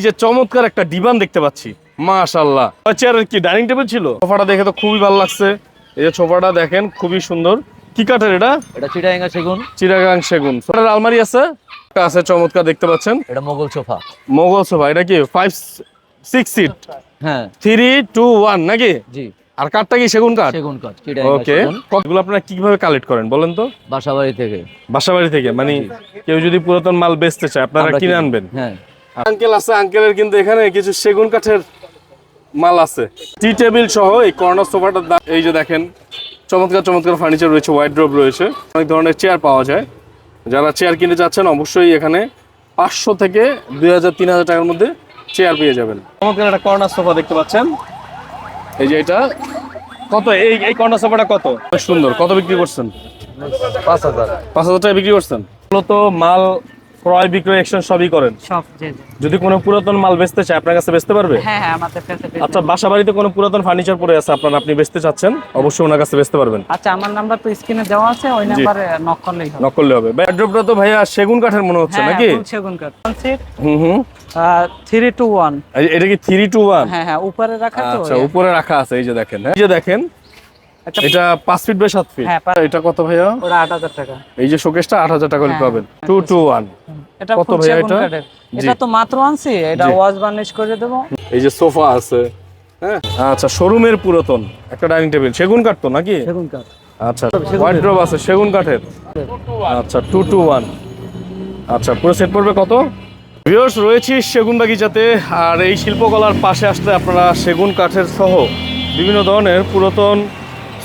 এই যে চমৎকার একটা ডিবান দেখতে পাচ্ছি। মাশাল্লাহ চেয়ারের কি ডাইনিং টেবিল ছিল? সোফাটা দেখে তো খুবই ভালো লাগছে। এই যে সোফাটা দেখেন খুবই সুন্দর। কি কাঠের এটা? এটা চিটাঙ্গা সেগুন। চিরাগাং সেগুন। সোফার আলমারি আছে? আছে চমৎকার দেখতে পাচ্ছেন। এটা মোগল সোফা। মোগল সোফা এটা কি? ফাইভ সিক্স সিট হ্যাঁ। থ্রি টু ওয়ান নাকি? জি। আর কাঠটা কি সেগুন কাঠ? সেগুন কাঠ ওকে সেগুন। কতগুলো আপনারা কীভাবে কালেক্ট করেন বলেন তো? বাসাবাড়ি থেকে। বাসাবাড়ি থেকে মানে কেউ যদি পুরাতন মাল বেচতে চায় আপনারা কিনে। আনবেন? হ্যাঁ। আঙ্কেল আছে আঙ্কেলের কিন্তু এখানে কিছু সেগুন কাঠের মাল আছে। টি টেবিল সহ এই কর্নার সোফাটার দাম এই যে দেখেন চমৎকার চমৎকার ফার্নিচার রয়েছে ওয়াইড্রোব রয়েছে অনেক ধরনের চেয়ার পাওয়া যায়। যারা চেয়ার কিনতে যাচ্ছেন অবশ্যই এখানে পাঁচশো থেকে দুই হাজার তিন হাজার টাকার মধ্যে চেয়ার পেয়ে যাবেন। চমৎকার একটা কর্নার সোফা দেখতে পাচ্ছেন। এই যে এটা কত? এই এই কর্নার সোফাটা কত? সুন্দর। কত বিক্রি করছেন? পাঁচ হাজার। পাঁচ হাজার টাকা বিক্রি করছেন? মূলত মাল ক্রয় বিক্রয় এক্সচেঞ্জ সবই করেন? সব যদি কোনো পুরাতন মাল বেচতে চায় আপনার কাছে বেচতে পারবে? হ্যাঁ হ্যাঁ আমাদের কাছে আচ্ছা বাসা বাড়িতে কোনো পুরাতন ফার্নিচার পড়ে আছে আপনার আপনি বেচতে চাচ্ছেন? অবশ্যই ওনার কাছে বেচতে পারবেন। আচ্ছা আমার নাম্বার তো স্ক্রিনে দেওয়া আছে ওই নাম্বারে নক করলেই হবে। নক করলে হবে। ব্যাড্রপটা তো ভাইয়া সেগুন কাঠের মনে হচ্ছে হ্যাঁ নাকি? সেগুন কাঠ। হুম হুম। থ্রি টু ওয়ান এটা কি থ্রি টু ওয়ান হ্যাঁ হ্যাঁ উপরে রাখা তো আচ্ছা উপরে রাখা আছে এই যে দেখেন হ্যাঁ। এই যে দেখেন এটা পাঁচ ফিট বাই সাত ফিট। হ্যাঁ, এটা কত ভাইয়া? ওটা আট হাজার টাকা। এই যে শোকেসটা আট হাজার টাকা হলে হ্যাঁ, পাবেন। Two two one. এটা কত ভাইয়া এটা? এটা তো মাত্র আনছি এটা জি। ওয়াশ বার্নিশ করে দেবো। এই যে সোফা আছে হ্যাঁ? আচ্ছা শোরুমের পুরাতন একটা ডাইনিং টেবিল। সেগুন কাঠ তো নাকি? সেগুন কাঠ। আচ্ছা ওয়ার্ড্রপ আছে সেগুন কাঠের। আচ্ছা টু টু ওয়ান। আচ্ছা পুরো সেট পড়বে কত? ভিউয়ার্স রয়েছি সেগুন বাগিচাতে আর এই শিল্পকলার পাশে আসলে আপনারা সেগুন কাঠের সহ বিভিন্ন ধরনের পুরাতন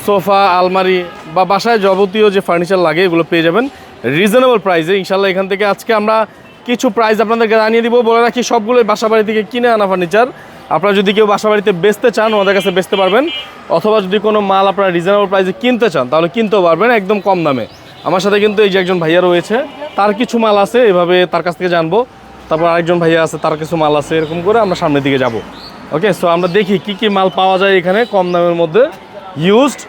সোফা, আলমারি বা বাসায় যাবতীয় যে ফার্নিচার লাগে, এগুলো পেয়ে যাবেন। রিজনেবল প্রাইসে ইনশাল্লাহ এখান থেকে আজকে আমরা কিছু প্রাইস আপনাদেরকে জানিয়ে দিব। বলে রাখি সবগুলোই বাসা বাড়ি থেকে কিনে আনা ফার্নিচার আপনারা যদি কেউ বাসা বাড়িতে বেচতে চান, ওনাদের কাছে বেচতে পারবেন। অথবা যদি কোনো মাল আপনারা রিজনেবল প্রাইসে কিনতে চান, তাহলে কিনতেও পারবেন একদম কম দামে। আমার সাথে কিন্তু এই যে একজন ভাইয়া রয়েছে, তার কিছু মাল আছে, এভাবে তার কাছ থেকে জানব। তারপর আরেকজন ভাইয়া আছে, তার কিছু মাল আছে, এরকম করে আমরা সামনের দিকে যাব। ওকে সো আমরা দেখি কি কি মাল পাওয়া যায় এখানে কম দামের মধ্যে। ইউজড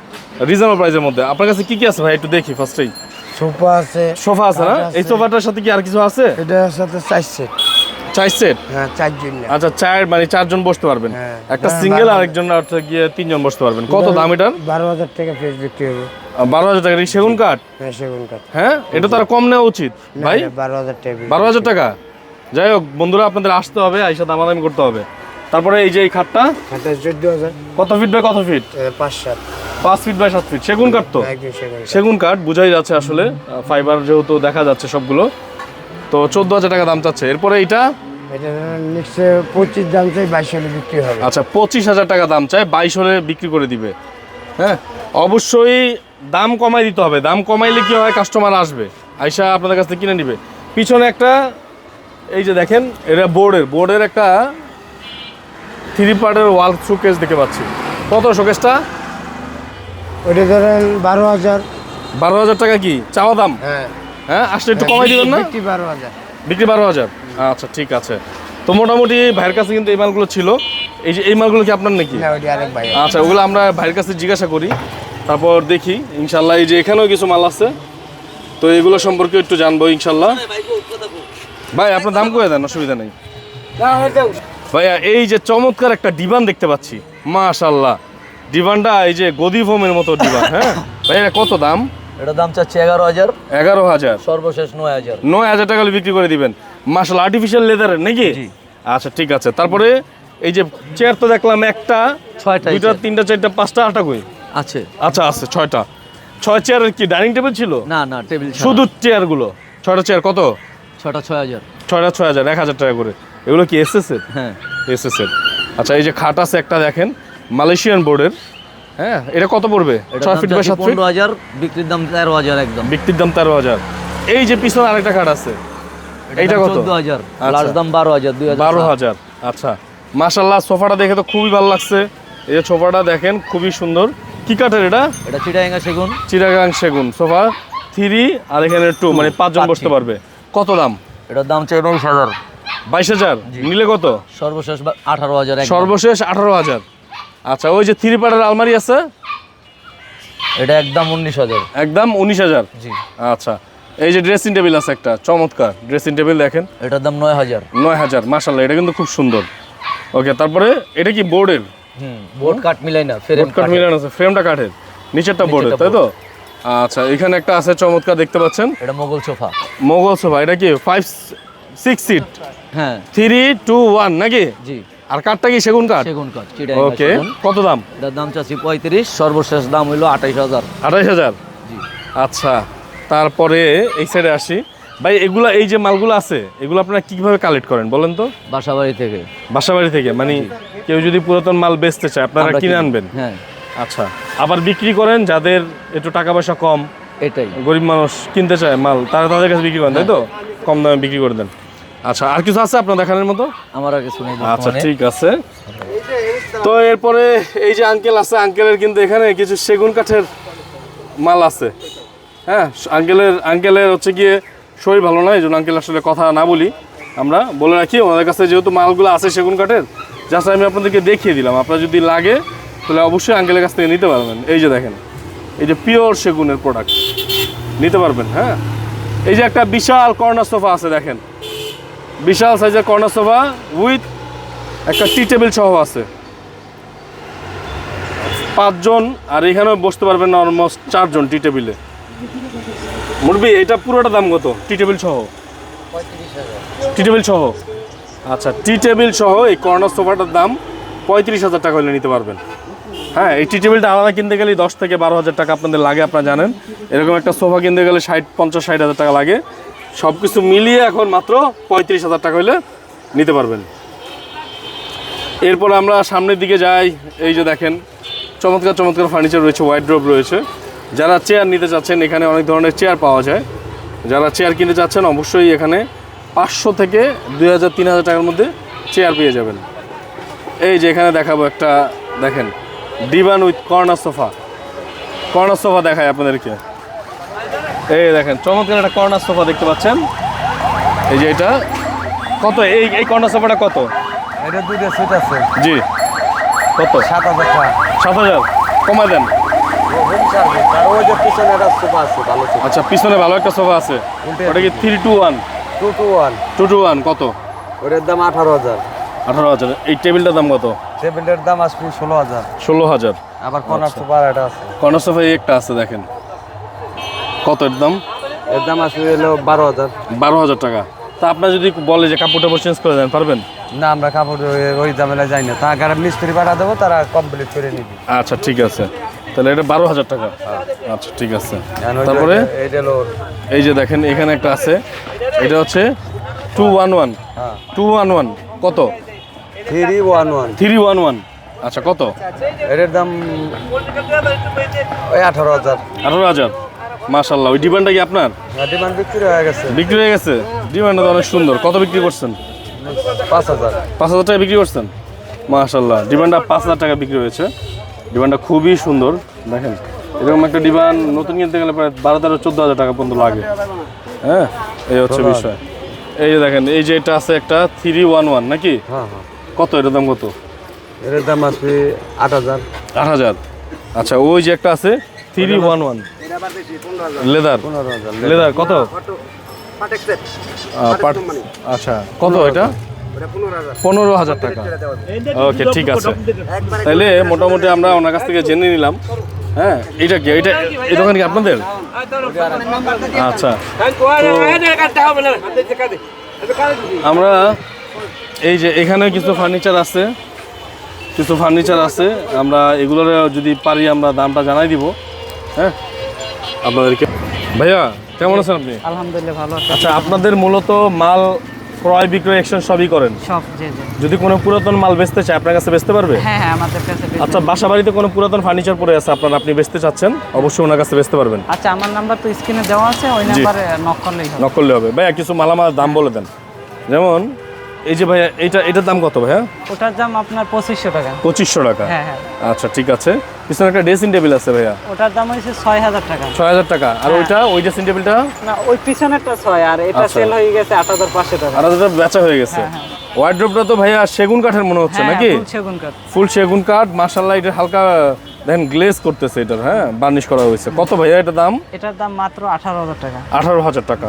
রিজনেবল প্রাইসের মধ্যে। আপনার কাছে কি কি আছে ভাই? একটু দেখি ফার্স্টেই সোফা আছে সোফা আছে না? এই সোফাটার সাথে কি আর কিছু আছে? এটার সাথে চার সেট। চার সেট? হ্যাঁ চারজন। আচ্ছা চার মানে চারজন বসতে পারবেন। হ্যাঁ। একটা হ্যাঁ, সিঙ্গেল আরেকজন হচ্ছে গিয়ে তিনজন বসতে পারবেন। কত দাম এটার? বারো হাজার টাকা ফেস বিক্রি হবে। বারো হাজার টাকা সেগুন কাঠ? হ্যাঁ সেগুন কাঠ। হ্যাঁ? এটা তো আর কম নেওয়া উচিত। ভাই? বারো হাজার টাকা বারো হাজার টাকা? যাই হোক বন্ধুরা আপনাদের আসতে হবে আইসা দামাদামি করতে হবে। তারপরে এই যে এই খাটটা? এটা কত ফিট বাই কত ফিট? পাঁচ সাত। পাঁচ ফিট বাই সাত ফিট সেগুন কাঠ তো? সেগুন কাঠ। বুঝাই যাচ্ছে আসলে ফাইবার যেহেতু দেখা যাচ্ছে সবগুলো। তো চোদ্দ হাজার টাকা দাম চাচ্ছে। এরপরে এটা পঁচিশ দাম চাই বাইশ হলে বিক্রি হবে। আচ্ছা পঁচিশ হাজার টাকা দাম চায় বাইশ হলে বিক্রি করে দিবে। হ্যাঁ অবশ্যই দাম কমাই দিতে হবে। দাম কমাইলে কি হয় কাস্টমার আসবে। আইসা আপনাদের কাছ থেকে কিনে নিবে। পিছনে একটা এই যে দেখেন এটা বোর্ডের বোর্ডের একটা থ্রি পার্টের ওয়াল শোকেস দেখতে পাচ্ছি। কত শোকেসটা ওটা ধরেন বারো হাজার। বারো হাজার টাকা কি? চাওয়া দাম? হ্যাঁ। হ্যাঁ আসলে একটু কমাই দিবেন না? বিক্রি বারো হাজার। বিক্রি বারো হাজার? আচ্ছা ঠিক আছে। তো মোটামুটি ভাইয়ের কাছে কিন্তু এই মালগুলো ছিল। এই যে এই মালগুলো কি আপনার নাকি? আচ্ছা ওগুলো আমরা ভাইয়ের কাছে জিজ্ঞাসা করি। তারপর দেখি ইনশাল্লাহ এই যে এখানেও কিছু মাল আছে। তো এগুলো সম্পর্কে একটু জানব ইনশাল্লাহ। ভাই আপনার দাম করে দেন অসুবিধা নেই। ভাইয়া এই যে চমৎকার একটা ডিভান দেখতে পাচ্ছি। মাশাল্লাহ। ডিভানটা এই যে গদি ফোমের মতো ডিভান হ্যাঁ? ভাই এটা কত দাম? এটা দাম চাচ্ছে এগারো হাজার। এগারো হাজার। সর্বশেষ নয় হাজার। নয় হাজার টাকা বিক্রি করে দিবেন। মার্শাল আর্টিফিশিয়াল লেদারের নাকি? জি। আচ্ছা ঠিক আছে। তারপরে এই যে চেয়ার তো দেখলাম একটা ছয়টা দুইটা তিনটা চারটা পাঁচটা আটটা কই? আছে। আচ্ছা আছে ছয়টা। ছয় চেয়ারের কি ডাইনিং টেবিল ছিল? না না টেবিল শুধু চেয়ারগুলো ছয়টা চেয়ার কত? ছটা ছয় হাজার। ছয়টা ছয় হাজার এক হাজার টাকা করে। এগুলো কি এসএসএস হ্যাঁ। এসএসএস আচ্ছা এই যে খাট আছে একটা দেখেন। মালয়েশিয়ান বোর্ডের। হ্যাঁ এটা কত পড়বে? ছয় ফিট বাই সাত ফিট? হাজার বিক্রির দাম তেরো হাজার একদম। বিক্রির দাম তেরো হাজার। এই যে পিছনে আরেকটা খাট আছে। এইটা কত? চোদ্দ হাজার। আচ্ছা। লাস্ট দাম বারো হাজার দুই বারো হাজার। আচ্ছা। মাশাল্লাহ সোফাটা দেখে তো খুবই ভালো লাগছে। এই যে সোফাটা দেখেন খুবই সুন্দর। কি কাঠের এটা? এটা চিটাঙ্গা সেগুন। চিরাগাং সেগুন। সোফা থ্রি আর এখানে টু মানে পাঁচজন বসতে পারবে। কত দাম? এটার দাম চাই বাইশ হাজার। বাইশ হাজার? নিলে কত? সর্বশেষ আঠারো হাজার সর্বশেষ আঠারো হাজার। আচ্ছা ওই যে থ্রি পার্টের আলমারি আছে? এটা একদম উনিশ হাজার। একদম উনিশ হাজার? জি। আচ্ছা এই যে ড্রেসিং টেবিল আছে একটা চমৎকার। ড্রেসিং টেবিল দেখেন। এটার দাম নয় হাজার। নয় হাজার মাসাল্লাহ এটা কিন্তু খুব সুন্দর। ওকে তারপরে এটা কি বোর্ডের হুম বোর্ড কাট মিলাই না ফ্রেম কাঠ মিলানো আছে ফ্রেমটা কাঠের। নিচেরটা বোর্ডের তাই তো? আচ্ছা এখানে একটা আছে চমৎকার দেখতে পাচ্ছেন? এটা মোগল সোফা। মোগল সোফা এটা কি ফাইভ সিক্স সিট হ্যাঁ। থ্রি টু ওয়ান নাকি? জি। আর কাঠটা কি সেগুন কাঠ? সেগুন কাঠ ওকে কত দাম? এটার দাম চাচ্ছি পঁয়ত্রিশ সর্বশেষ দাম হইল আঠাইশ হাজার। আঠাইশ হাজার? জি। আচ্ছা তারপরে এই সাইডে আসি। ভাই এগুলা এই যে মালগুলো আছে এগুলো আপনারা কীভাবে কালেক্ট করেন বলেন তো? বাসাবাড়ি থেকে। বাসাবাড়ি থেকে মানে কেউ যদি পুরাতন মাল বেচতে চায় আপনারা কিনে আনবেন? হ্যাঁ। আচ্ছা আবার বিক্রি করেন যাদের একটু টাকা পয়সা কম এটাই। গরিব মানুষ কিনতে চায় মাল তারা তাদের কাছে বিক্রি করেন তাই তো? কম দামে বিক্রি করে দেন। আচ্ছা আর কিছু আছে আপনার দেখানোর মতো? আমার আর কিছু নেই আচ্ছা ঠিক আছে। তো এরপরে এই যে আঙ্কেল আছে আঙ্কেলের কিন্তু এখানে কিছু সেগুন কাঠের মাল আছে। হ্যাঁ আঙ্কেলের আঙ্কেলের হচ্ছে গিয়ে শরীর ভালো নয় এই জন্য আঙ্কেল আসলে কথা না বলি আমরা। বলে রাখি ওনাদের কাছে যেহেতু মালগুলো আছে সেগুন কাঠের জাস্ট আমি আপনাদেরকে দেখিয়ে দিলাম। আপনার যদি লাগে তাহলে অবশ্যই আঙ্কেলের কাছ থেকে নিতে পারবেন। এই যে দেখেন এই যে পিওর সেগুনের প্রোডাক্ট নিতে পারবেন হ্যাঁ। এই যে একটা বিশাল কর্নার সোফা আছে দেখেন। বিশাল সাইজের কর্নার সোফা উইথ একটা টি টেবিল সহ আছে। পাঁচজন, আর এখানেও বসতে পারবেন না অলমোস্ট চারজন টি টেবিলে। মুরবি এটা পুরোটা দাম কত? টি টেবিল সহ? টি টেবিল সহ? আচ্ছা টি টেবিল সহ এই কর্নার সোফাটার দাম পঁয়ত্রিশ হাজার টাকা হলে নিতে পারবেন। হ্যাঁ এই টি টেবিলটা আলাদা কিনতে গেলে দশ থেকে বারো হাজার টাকা আপনাদের লাগে, আপনারা জানেন। এরকম একটা সোফা কিনতে গেলে ষাট, পঞ্চাশ, ষাট হাজার টাকা লাগে। সব কিছু মিলিয়ে এখন মাত্র পঁয়ত্রিশ হাজার টাকা হলে নিতে পারবেন। এরপর আমরা সামনের দিকে যাই। এই যে দেখেন, চমৎকার চমৎকার ফার্নিচার রয়েছে হোয়াইট ড্রপ রয়েছে। যারা চেয়ার নিতে চাচ্ছেন, এখানে অনেক ধরনের চেয়ার পাওয়া যায়। যারা চেয়ার কিনতে চাচ্ছেন, অবশ্যই এখানে পাঁচশো থেকে দুই হাজার, তিন হাজার টাকার মধ্যে চেয়ার পেয়ে যাবেন। এই যে এখানে দেখাবো একটা, দেখেন divan with corner sofa corner sofa দেখায় আপনাদেরকে। এই দেখেন চমৎকার একটা কর্নার সোফা দেখতে পাচ্ছেন। এই যে এটা। কত? এই এই কর্নার সোফাটা কত? এটা দুইটা সিট আছে। জি। কত? সাত হাজার টাকা। সাত হাজার। কমায় দেন। একটা আচ্ছা পিছনে ভালো একটা সোফা আছে। ওটা কি three two one two two one two two one কত? ওটার দাম আঠারো হাজার। আঠারো হাজার। এই টেবিলটার দাম কত? টেবিলের দাম আসবে ষোলো হাজার। ষোলো হাজার। আবার কর্নার সোফা এটা আছে। কর্নার সোফা একটা আছে দেখেন। কত এর দাম? এর দাম আসবে হলো বারো হাজার। বারো হাজার টাকা। তা আপনার যদি বলে যে কাপড় টাপড় চেঞ্জ করে দেন পারবেন? না আমরা কাপড় ওই- ঝামেলা যাই না। তার কারণে মিস্ত্রি পাঠা দেবো তারা কমপ্লিট করে নিবি। আচ্ছা ঠিক আছে। তাহলে এটা বারো হাজার টাকা। আচ্ছা ঠিক আছে। তারপরে? এই যে দেখেন এখানে একটা আছে। এটা হচ্ছে টু ওয়ান ওয়ান হ্যাঁ। টু ওয়ান ওয়ান কত? Three one one three one one আচ্ছা কত? এটার দাম ওই আঠারো হাজার। আঠারো হাজার। মাশাল্লাহ ওই ডিমান্ডটা কি আপনার? ডিমান্ড বিক্রি হয়ে গেছে। বিক্রি হয়ে গেছে? ডিমান্ডটা তো অনেক সুন্দর। কত বিক্রি করছেন? পাঁচ হাজার। পাঁচ হাজার টাকা বিক্রি করছেন? মাশাল্লাহ ডিমান্ডটা পাঁচ হাজার টাকা বিক্রি হয়েছে। ডিমান্ডটা খুবই সুন্দর। দেখেন এরকম একটা ডিমান্ড নতুন কিনতে গেলে প্রায় বারো তেরো চোদ্দ হাজার টাকা পর্যন্ত লাগে। হ্যাঁ এই হচ্ছে বিষয়। এই যে দেখেন এই যে এটা আছে একটা থ্রি ওয়ান ওয়ান নাকি? হ্যাঁ হ্যাঁ। কত? এটার দাম কত? এটার দাম আছে আট হাজার। আট হাজার। আচ্ছা ওই যে একটা আছে three one one leather? Leather. কত? আচ্ছা কত এটা? পনেরো হাজার। টাকা। ওকে ঠিক আছে। তাহলে মোটামুটি আমরা ওনার কাছ থেকে জেনে নিলাম। হ্যাঁ এটা কি? এটা এই দোকান কি আপনাদের? আচ্ছা। আমরা এই যে এখানে কিছু ফার্নিচার আছে কিছু ফার্নিচার আছে আমরা এগুলোর যদি পারি আমরা দামটা জানাই দিব। হ্যাঁ? আপনাদেরকে ভাইয়া কেমন আছেন আপনি? আলহামদুলিল্লাহ ভালো আছে। আচ্ছা আপনাদের মূলত মাল ক্রয় বিক্রয় এক্সচেঞ্জ সবই করেন? সব জি জি। যদি কোনো পুরাতন মাল বেচতে চায় আপনার কাছে বেচতে পারবে? হ্যাঁ হ্যাঁ আমাদের কাছে আচ্ছা বাসা বাড়িতে কোনো পুরাতন ফার্নিচার পড়ে আছে আপনার আপনি বেচতে চাচ্ছেন অবশ্যই ওনার কাছে বেচতে পারবেন। আচ্ছা আমার নাম্বার তো স্ক্রিনে দেওয়া আছে ওই নাম্বারে নক করলেই হবে। নক করলে হবে। ভাইয়া কিছু মালামাল দাম বলে দেন। যেমন এই যে ভাইয়া এইটা এটার দাম কত ভাইয়া? ওটার দাম আপনার পঁচিশশো টাকা। পঁচিশশো টাকা? হ্যাঁ হ্যাঁ। আচ্ছা ঠিক আছে। পিছনে একটা ড্রেসিং টেবিল আছে ভাইয়া। ওটার দাম হয়েছে ছয় হাজার টাকা। ছয় হাজার টাকা। আর ওইটা ওই ড্রেসিং টেবিলটা না ওই পিছনেরটা ছয় আর এটা আচ্ছা। সেল হয়ে গেছে আট হাজার পাঁচশো টাকা। আর ওটা বেচা হয়ে গেছে। হ্যাঁ, তো ভাইয়া সেগুন কাঠের মনে হচ্ছে হ্যাঁ নাকি? সেগুন কাঠ। ফুল সেগুন কাঠ মার্শাল্লাহ এটা হালকা দেখেন গ্লেজ করতেছে এটার হ্যাঁ বার্নিশ করা হয়েছে। কত ভাইয়া এটা দাম? এটার দাম মাত্র আঠারো হাজার টাকা। আঠারো হাজার টাকা।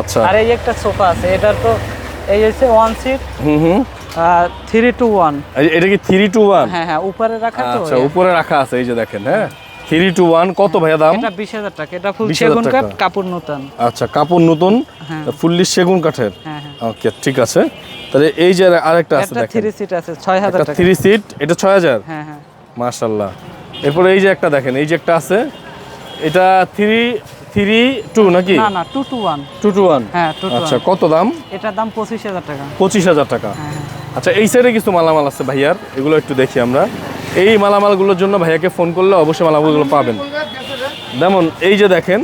আচ্ছা। আর এই একটা সোফা আছে এটার তো এই হচ্ছে ওয়ান সিট হুম হুম। থ্রি টু ওয়ান এটা কি থ্রি টু ওয়ান হ্যাঁ হ্যাঁ উপরে রাখা তো আচ্ছা উপরে রাখা আছে এই যে দেখেন হ্যাঁ। থ্রি টু ওয়ান কত ভাইয়া দাম? এটা বিশ হাজার টাকা এটা ফুল সেগুন কাঠ কাপড় নতুন। আচ্ছা কাপড় নতুন হ্যাঁ। ফুললি সেগুন কাঠের? হ্যাঁ হ্যাঁ। ওকে ঠিক আছে। তাহলে এই যে আরেকটা আছে দেখেন। থ্রি সিট আছে ছয় হাজার টাকা। থ্রি সিট এটা ছয় হাজার? হ্যাঁ হ্যাঁ। মার্শাল্লাহ এরপরে এই যে একটা দেখেন এই যে একটা আছে এটা থ্রি থ্রি টু নাকি? না না two two one two two one হ্যাঁ টু আচ্ছা কত দাম? এটার দাম পঁচিশ হাজার টাকা। পঁচিশ হাজার টাকা। হ্যাঁ হ্যাঁ। আচ্ছা এই সাইডে কিছু মালামাল আছে ভাইয়ার এগুলো একটু দেখি আমরা। এই মালামালগুলোর জন্য ভাইয়াকে ফোন করলে অবশ্যই মালামালগুলো পাবেন। যেমন এই যে দেখেন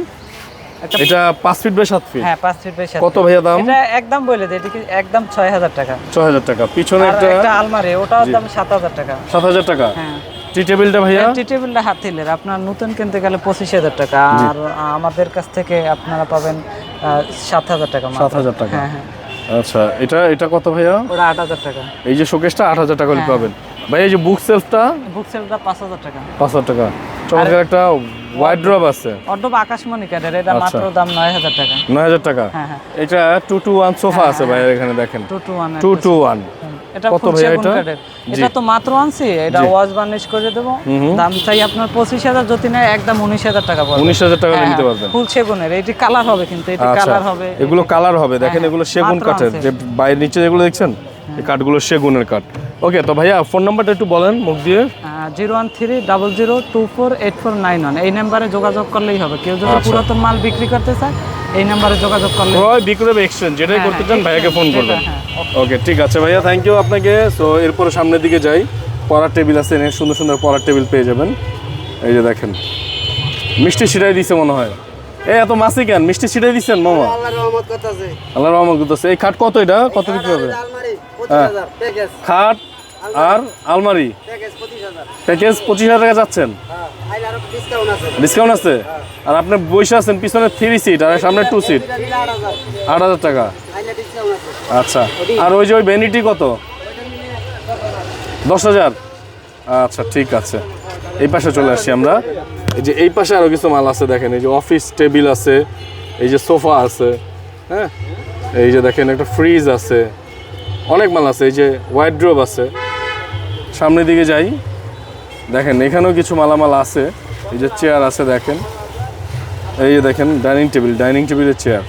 এটা পাঁচ ফিট বাই সাত ফিট হ্যাঁ পাঁচ ফিট বাই কত ভাইয়া দাম? এটা একদম বলে দেয় এটা কি একদম ছয় হাজার টাকা। ছয় হাজার টাকা। পিছনে একটা একটা আলমারি ওটাও দাম সাত হাজার টাকা। সাত হাজার টাকা। হ্যাঁ। টি টেবিলটা ভাইয়া? টি টেবিলটা হাতিলের। আপনার নতুন কিনতে গেলে পঁচিশ হাজার টাকা। আর আমাদের কাছ থেকে আপনারা পাবেন সাত হাজার টাকা সাত হাজার টাকা। হ্যাঁ হ্যাঁ। আচ্ছা এটা এটা কত ভাইয়া? ওটা আট হাজার টাকা। এই যে শোকেসটা আট হাজার টাকা হ্যাঁ। পাবেন। ভাই এই যে বুক সেলফটা বুক সেলটা পাঁচ হাজার টাকা। পাঁচ হাজার টাকা। চমৎকার একটা ওয়াইড ড্রপ আছে। অর্ডব আকাশমণি কাঠের এটা আচ্ছা। মাত্র দাম নয় হাজার টাকা। নয় হাজার টাকা? হ্যাঁ হ্যাঁ। এটা টু টু ওয়ান সোফা আছে ভাই এখানে দেখেন। Two two one two two one এটা কত সেগুন এটা? এটা তো মাত্র আনছি এটা ওয়াশ বার্নিশ করে দেবো। দাম চাই আপনার পঁচিশ হাজার যদি নেয় একদম উনিশ হাজার টাকা পড়বে। উনিশ হাজার টাকা নিতে পারবেন। ফুল সেগুনের এটি কালার হবে কিন্তু এটি আচ্ছা কালার হবে। এগুলো কালার হবে। দেখেন হ্যাঁ, এগুলো সেগুন কাঠের। যে নিচে যেগুলো দেখছেন এই কাঠগুলো সেগুনের কাঠ। ওকে তো ভাইয়া ফোন নাম্বারটা একটু বলেন মুখ দিয়ে। Zero one three double zero two four eight four nine one. এই নাম্বারে যোগাযোগ করলেই হবে। কেউ যদি আচ্ছা। পুরাতন মাল বিক্রি করতে চায় এই নাম্বারে যোগাযোগ করলে ক্রয় বিক্রয় এক্সচেঞ্জ যেটাই হ্যাঁ, করতে চান হ্যাঁ, ভাইয়াকে ফোন করবেন। হ্যাঁ, ওকে ঠিক আছে ভাইয়া থ্যাংক ইউ আপনাকে। সো এরপরে সামনের দিকে যাই। পড়ার টেবিল আছে এখানে সুন্দর সুন্দর পড়ার টেবিল পেয়ে যাবেন। এই যে দেখেন মিষ্টি ছিটাই দিছে মনে হয়। এই এত মাসি কেন? মিষ্টি ছিটাই দিচ্ছেন মামা? আল্লাহ রহমত করতেছে। এই খাট কত এটা? কত বিক্রি হবে? হ্যাঁ। খাট আর আলমারি। প্যাকেজ পঁচিশ হাজার টাকা যাচ্ছেন? ডিসকাউন্ট আছে। আর আপনি বসে আছেন পিছনে থ্রি সিট আর সামনে টু সিট আট হাজার। টাকা। আচ্ছা। আর ওই যে ওই ভ্যানিটি কত? দশ হাজার। আচ্ছা ঠিক আছে। এই পাশে চলে আসছি আমরা। এই যে এই পাশে আরও কিছু মাল আছে দেখেন এই যে অফিস টেবিল আছে এই যে সোফা আছে হ্যাঁ? এই যে দেখেন একটা ফ্রিজ আছে। অনেক মাল আছে এই যে হোয়াইট ড্রপ আছে। সামনের দিকে যাই। দেখেন এখানেও কিছু মালামাল আছে। এই যে চেয়ার আছে দেখেন। এই যে দেখেন ডাইনিং টেবিল ডাইনিং টেবিলের চেয়ার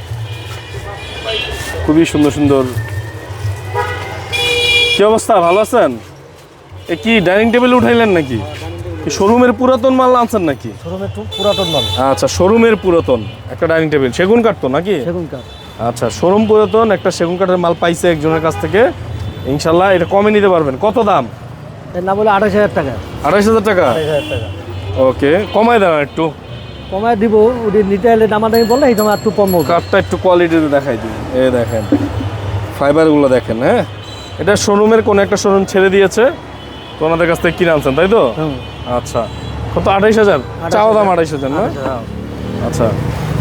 খুবই সুন্দর সুন্দর। কি অবস্থা? ভালো আছেন? এ কি ডাইনিং টেবিল উঠাইলেন নাকি? শোরুমের পুরাতন মাল আনছেন নাকি? শোরুমে একটু পুরাতন মাল। আচ্ছা শোরুমের পুরাতন একটা ডাইনিং টেবিল সেগুন কাঠ তো নাকি? সেগুন কাঠ। আচ্ছা শোরুম পুরাতন একটা সেগুন কাঠের মাল পাইছে একজনের কাছ থেকে। ইনশাল্লাহ এটা কমে নিতে পারবেন। কত দাম? এর নাম বলে আঠাশ হাজার টাকা। আড়াইশ হাজার টাকা? আঠাশ হাজার টাকা। ওকে কমাই দেন একটু। কমায় দিব ওটি নিতে এলে দামাদামি বললে এই তোমার একটু কম কাঠটা একটু কোয়ালিটিতে দেখাই দিই এই দেখেন ফাইবারগুলো দেখেন হ্যাঁ? এটা শোরুমের কোন একটা শোরুম ছেড়ে দিয়েছে তো ওনাদের কাছ থেকে কিনে আনছেন তাই তো। আচ্ছা কত? আড়াইশ হাজার? চাওয়া দাম আড়াইশ হাজার না? আচ্ছা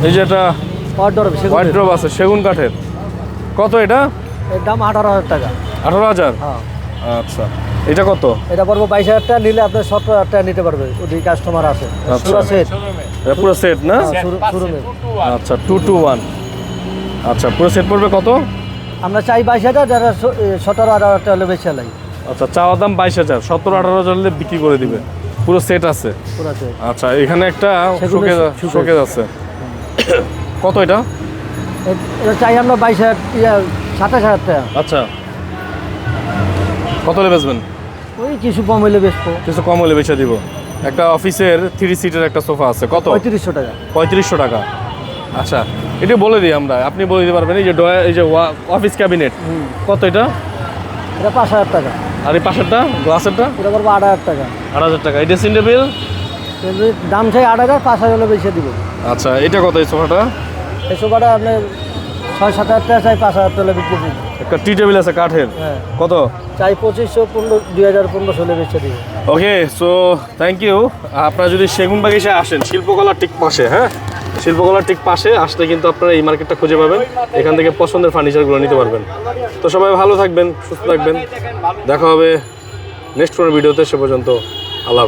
এই যে এটা হোয়াইট ড্রপ আছে সেগুন কাঠের। কত এটা? এর দাম আঠারো হাজার টাকা। আঠারো হাজার? হ্যাঁ। আচ্ছা। এটা কত? এটা পড়ব বাইশ হাজার টাকা নিলে আপনার সতেরো হাজার টাকা নিতে পারবে ওটি কাস্টমার আছে। আচ্ছা। পুরো সেট এটা পুরো সেট না? আচ্ছা টু টু ওয়ান আচ্ছা পুরো সেট পড়বে কত? আমরা চাই বাইশ হাজার যারা সতেরো আঠারো হাজার টাকা হলে বেশি লাগে। আচ্ছা চাওয়া দাম বাইশ হাজার সতেরো আঠারো হাজার হলে বিক্রি করে দিবে। পুরো সেট আছে। আচ্ছা এখানে একটা শোকেজ আছে কত এটা? এটা চাই আমরা বাইশ হাজার সাতাশ হাজার টাকা। আচ্ছা। কত হলে বেচবেন? ওই কিছু কম হইলে বেচবো। কিছু কম হলে বেচে দিব। একটা অফিসের থ্রি সিটের একটা সোফা আছে কত? পঁয়ত্রিশশো টাকা। পঁয়ত্রিশশো টাকা। আচ্ছা এটা বলে দিই আমরা আপনি বলে দিতে পারবেন এই যে ডয়া এই যে অফিস ক্যাবিনেট কত এটা? এটা পাঁচ হাজার টাকা। আর এই পাশেরটা গ্লাসেরটা? এটা পড়ব আট হাজার টাকা। আট হাজার টাকা। এই ড্রেসিং টেবিল দাম চাই আট হাজার পাঁচ হাজার হলে বেশি দিব। আচ্ছা এটা কত এই সোফাটা? এই সোফাটা আপনি ছয় সাত হাজার টাকা চাই পাঁচ হাজার টাকা বিক্রি একটা টি টেবিল আছে কাঠের। হ্যাঁ। কত? চাই পঁচিশশো পনেরো দুই হাজার পনেরোশো হলে বেচে দিব। ওকে সো থ্যাংক ইউ আপনারা যদি সেগুন বাগিচায় আসেন শিল্পকলার ঠিক পাশে হ্যাঁ? শিল্পকলার ঠিক পাশে আসলে কিন্তু আপনারা এই মার্কেটটা খুঁজে পাবেন। এখান থেকে পছন্দের ফার্নিচারগুলো নিতে পারবেন। তো সবাই ভালো থাকবেন সুস্থ থাকবেন। দেখা হবে নেক্সট কোনো ভিডিওতে সে পর্যন্ত আল্লাহ।